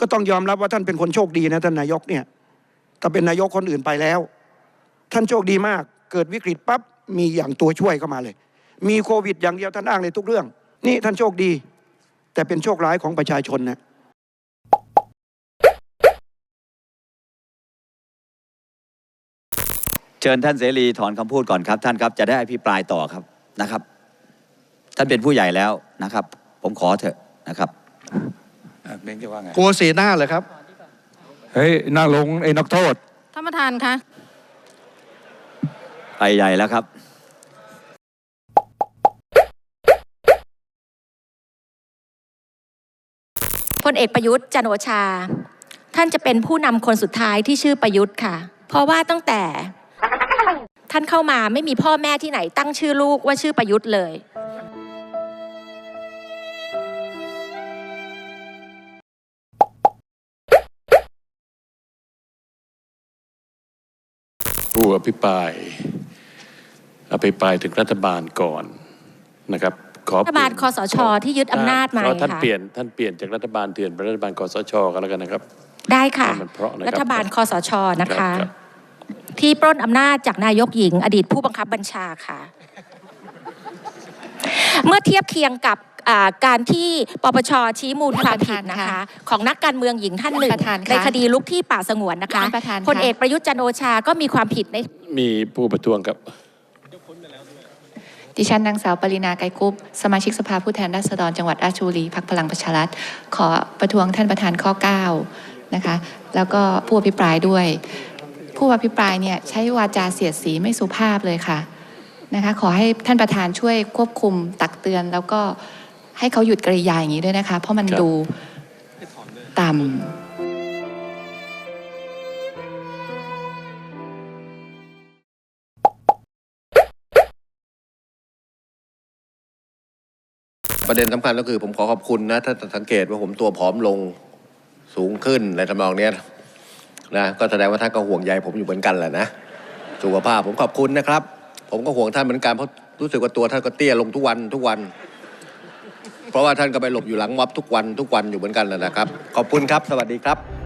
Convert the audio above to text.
ก็ต้องยอมรับว่าท่านเป็นคนโชคดีนะท่านนายกเนี่ยถ้าเป็นนายกคนอื่นไปแล้ว ท่านโชคดีมาก เกิดวิกฤตปั๊บมีอย่างตัวช่วยเข้ามาเลย มีโควิดอย่างเดียวท่านอ้างในทุกเรื่อง นี่ท่านโชคดี แต่เป็นโชคร้ายของประชาชนนะเชิญท่านเสรีถอนคำพูดก่อนครับ ท่านครับจะได้อภิปรายต่อครับนะครับ ท่านเป็นผู้ใหญ่แล้วนะครับ ผมขอเถอะนะครับ เบงจะว่าไงกลัวเสียหน้าเหรอครับ เฮ้ยนั่งลงไอ้นักโทษ ท่านประธานคะ ไปใหญ่แล้วครับพลเอกประยุทธ์จันทร์โอชา ท่านจะเป็นผู้นำคนสุดท้ายที่ชื่อประยุทธ์ค่ะ เพราะว่าตั้งแต่ ท่านเข้ามาไม่มีพ่อแม่ที่ไหนตั้งชื่อลูกว่าชื่อประยุทธ์เลย ผู้อภิปราย อภิปรายถึงรัฐบาลก่อนนะครับขอรัฐบาลคอสชที่ยึดอำนาจมาขอท่านค่ะเปลี่ยนท่านเปลี่ยนจากรัฐบาลเถื่อนเป็นรัฐบาลคอสชกันแล้วกันนะครับ ได้ค่ะให้มันเพราะนะครับรัฐบาลคอสชนะคะรับที่ปล้นอำนาจจากนายกหญิง อดีตผู้บังคับบัญชาค่ะ เมื่อเทียบเคียงกับอ่า การที่ปปชชี้มูลความผิดนะคะ ของนักการเมืองหญิงท่านหนึ่งประธานคะในคดีลุกที่ป่าสงวนนะคะท่านประธานคะพลเอกประยุทธ์จันทร์โอชาก็มีความผิดในมีผู้ประท้วงครับดิฉันนางสาวปรินาไกรคุปสมาชิกสภาผู้แทนราษฎรจังหวัดราชบุรีพักพลังประชารัฐขอประท้วงท่านประธานข้อ 9 นะคะ แล้วก็ผู้อภิปรายด้วย ผู้อภิปรายเนี่ยใช้วาจาเสียดสีไม่สุภาพเลยค่ะนะคะ ขอให้ท่านประธานช่วยควบคุมตักเตือนแล้วก็ ให้เขาหยุดกริยาอย่างนี้ด้วยนะคะ เพราะมันดูต่ำประเด็นสำคัญก็คือผมขอขอบคุณนะถ้าสังเกตว่าผมตัวผอมลงสูงขึ้นอะไรทำนองเนี้ยนะก็แสดงว่าท่านก็ห่วงใยผมอยู่เหมือนกันแหละนะสุขภาพผมขอบคุณนะครับ ผมก็ห่วงท่านเหมือนกันเพราะรู้สึกว่าตัวท่านก็เตี้ยลงทุกวันทุกวัน เพราะว่าท่านก็ไปหลบอยู่หลังม็อบทุกวันทุกวันอยู่เหมือนกันแหละนะครับ ขอบคุณครับ สวัสดีครับ